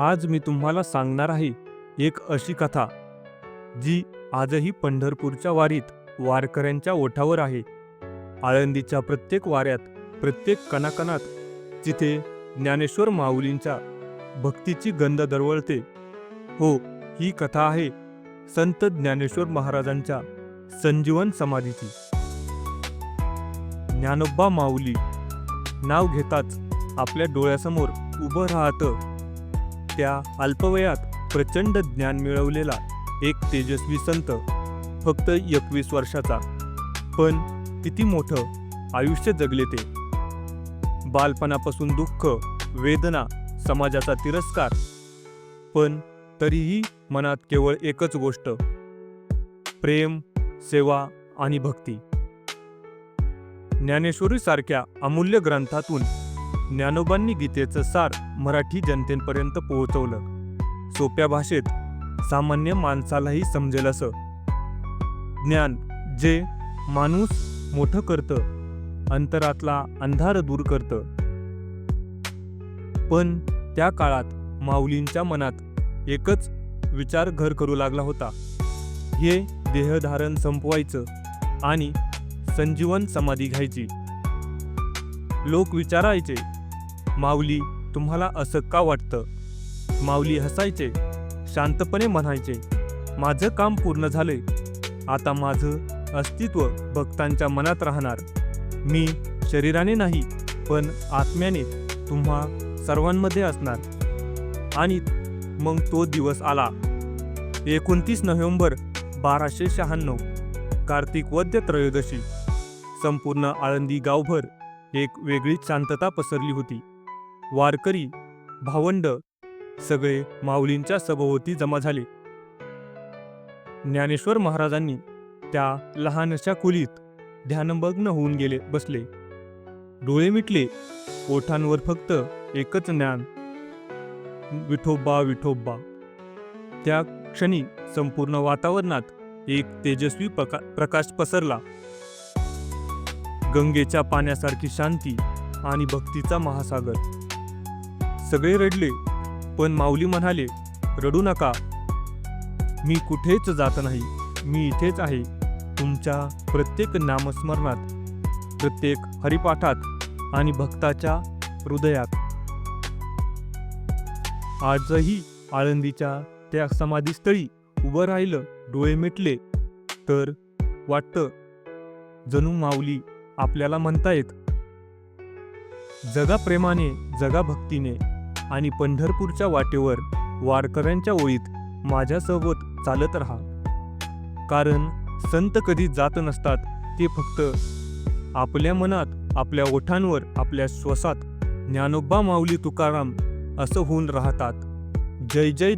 आज मी तुम्हाला सांगणार आहे एक अशी कथा जी आजही पंढरपूरच्या वारीत वारकऱ्यांच्या ओठावर आहे. आळंदीच्या प्रत्येक वाऱ्यात प्रत्येक कणाकणात जिथे ज्ञानेश्वर माऊलींच्या भक्तीची गंध दरवळते हो ही कथा आहे संत ज्ञानेश्वर महाराजांच्या संजीवन समाधीची. ज्ञानोबा माऊली नाव घेताच आपल्या डोळ्यासमोर उभं राहतं त्या अल्पवयात प्रचंड ज्ञान मिळवलेला एक तेजस्वी संत. फक्त एकवीस वर्षाचा. पण किती मोठं आयुष्य जगले ते. बालपणापासून दुःख वेदना समाजाचा तिरस्कार. पण तरीही मनात केवळ एकच गोष्ट. प्रेम सेवा आणि भक्ती. ज्ञानेश्वरी सारख्या अमूल्य ग्रंथातून ज्ञानोबांनी गीतेचं सार मराठी जनतेपर्यंत पोहोचवलं. सोप्या भाषेत सामान्य माणसालाही समजेल असं. ज्ञान जे माणूस मोठं करतं अंतरातला अंधार दूर करतं. पण त्या काळात माऊलींच्या मनात एकच विचार घर करू लागला होता. हे देहधारण संपवायचं आणि संजीवन समाधी घ्यायची. लोक विचारायचे माऊली तुम्हाला असं का वाटतं? माऊली हसायचे शांतपणे म्हणायचे माझं काम पूर्ण झाले आता माझं अस्तित्व भक्तांच्या मनात राहणार. मी शरीराने नाही पण आत्म्याने तुम्हा सर्वांमध्ये असणार. आणि मग तो दिवस आला. एकोणतीस नोव्हेंबर बाराशे शहाण्णव कार्तिक वद्य त्रयोदशी. संपूर्ण आळंदी गावभर एक वेगळीच शांतता पसरली होती. वारकरी भावंड सगळे माऊलींच्या सभोवती जमा झाले. ज्ञानेश्वर महाराजांनी त्या लहानशा खोलीत ध्यानमग्न होऊन गेले बसले. डोळे मिटले ओठांवर फक्त एकच ज्ञान विठोबा विठोबा. त्या क्षणी संपूर्ण वातावरणात एक तेजस्वी प्रका प्रकाश पसरला. गंगेच्या पाण्यासारखी शांती आणि भक्तीचा महासागर. सगळे रडले पण माऊली म्हणाले रडू नका. मी कुठेच जात नाही. मी इथेच आहे. तुमच्या प्रत्येक नामस्मरणात प्रत्येक हरिपाठात आणि भक्ताच्या हृदयात. आजही आळंदीच्या त्या समाधीस्थळी उभं राहिलं डोळे मिटले तर वाटतं जणू माऊली आपल्याला म्हणतायत जगा प्रेमाने जगा भक्तीने आणि पंढरपूरच्या वाटेवर वारकऱ्यांच्या ओळीत माझ्यासोबत चालत राहा. कारण संत कधी जात नसतात ते फक्त आपल्या मनात आपल्या ओठांवर आपल्या श्वासात ज्ञानोबा माऊली तुकाराम असं होऊन राहतात. जय जय